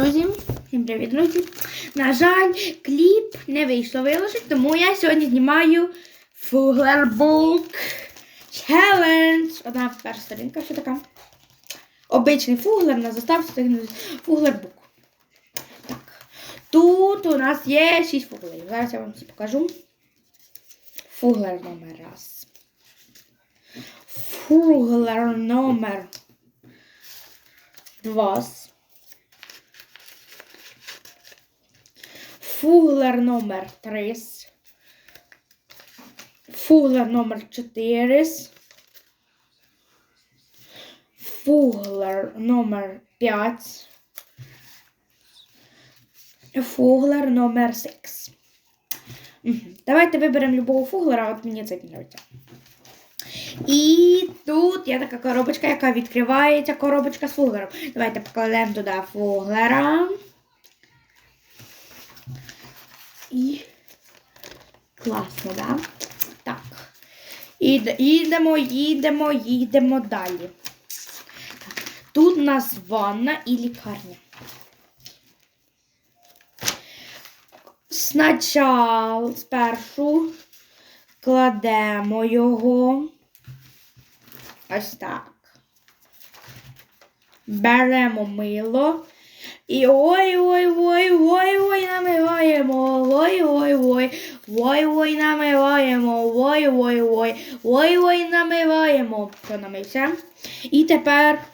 Друзі, всім привіт, друзі. На жаль, кліп не вийшло виложити, тому я сьогодні знімаю Фуглербук Челендж. Одна перша сторінка, що така. Обичний фуглер на заставці Фуглербук. Так. Тут у нас є 6 фуглерів. Зараз я вам всі покажу. Фуглер номер раз. Фуглер номер два. Фуглер номер 3. Фуглер номер 4. Фуглер номер 5. Фуглер номер 6. Давайте виберемо любого фуглера, от мені це подобається. І тут є така коробочка, яка відкривається, коробочка з фуглером. Давайте покладемо туди фуглера. І класно, да? Так. Їдемо, їдемо, їдемо далі. Тут у нас ванна і лікарня. Спочатку, спершу кладемо його. Ось так. Беремо мило. І ой-ой-ой-ой-ой намиваємо. Ой-ой-ой. Ой-ой намиваємо. Ой-ой-ой. Ой-ой намиваємо. Що намився? І тепер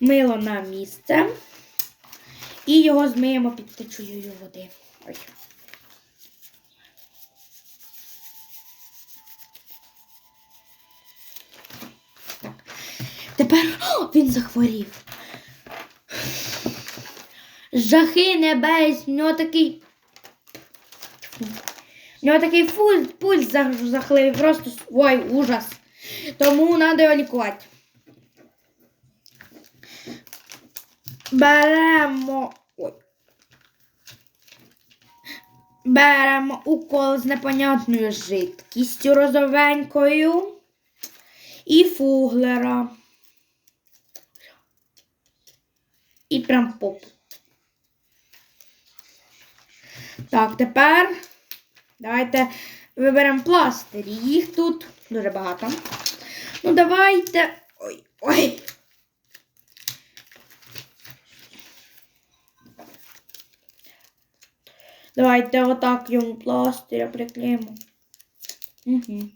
мило на місце. І його змиємо під течією води. Ой. Тепер О, він захворів. Жахи небес, в нього такий. В нього такий пульс, пульс зах- просто ой, ужас. Тому треба його лікувати. Беремо. Ой. Беремо укол з непонятною жидкістю розовенькою і фуглера. І прям поп. Так, тепер давайте виберемо пластирі. Їх тут дуже багато. Ну, давайте. Ой, ой. Давайте отак йому пластиря приклеїмо. Угу.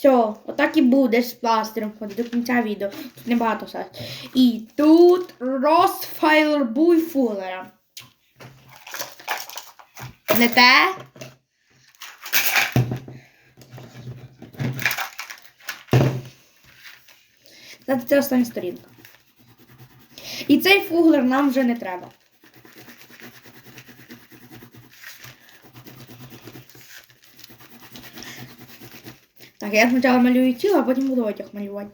Все, отак і буде з пластиром до кінця відео. Тут небагато все. І тут розфайлербуй фулера. Не те? Це остання сторінка. І цей фуглер нам вже не треба. Так, я спочатку малюю тіло, а потім буду одяг малювати.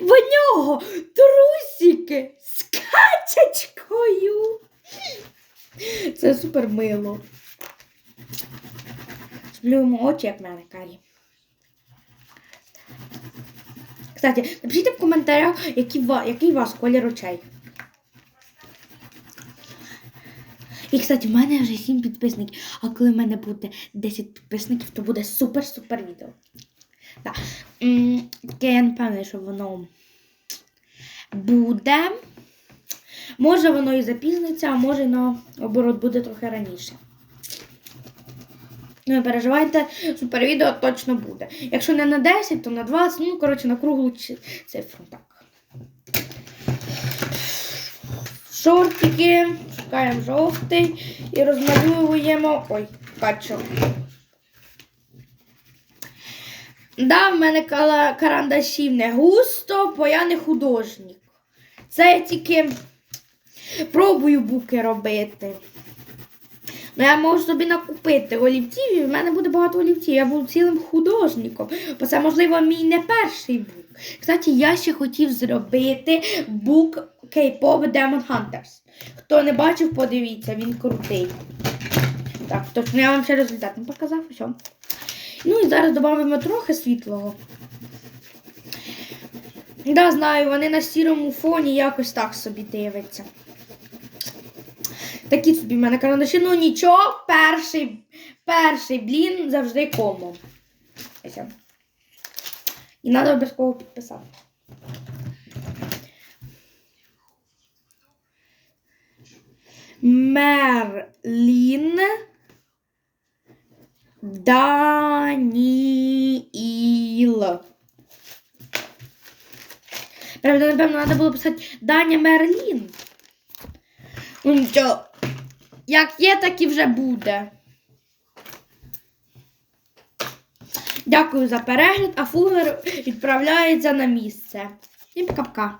В нього трусики з качечкою. Це супер мило. Сплюємо очі, як в мене карі. Кстати, напишіть в коментарях, який, який у вас колір очей. І, кстати, в мене вже 7 підписників. А коли в мене буде 10 підписників, то буде супер-супер відео. Так. Я не певна, що воно буде. Може воно і запізниться, а може наоборот буде трохи раніше. Ну, не переживайте, супер відео точно буде. Якщо не на 10, то на 20, ну, коротше, на круглу цифру. Так. Шортики, шукаємо жовтий і розмалюємо. Ой, качок. Да, в мене карандашів не густо, бо я не художник. Це я тільки пробую буки робити. Ну, я можу собі накупити олівців, і в мене буде багато олівців. Я буду цілим художником. Бо це, можливо, мій не перший бук. Кстати, я ще хотів зробити бук K-pop Demon Hunters. Хто не бачив, подивіться, він крутий. Так, точно я вам ще результат не показав. Все. Ну і зараз додамо трохи світлого. Да, знаю, вони на сірому фоні якось так собі дивляться. Такі собі в мене карандаші. Ну нічого, перший, перший блін завжди комо. І треба обов'язково підписати. Мерлін Даніїл. Правда, напевно, треба було писати Даня Мерлін. Ну нічого. Як є, так і вже буде. Дякую за перегляд, а фугер відправляється на місце. І пока-пока.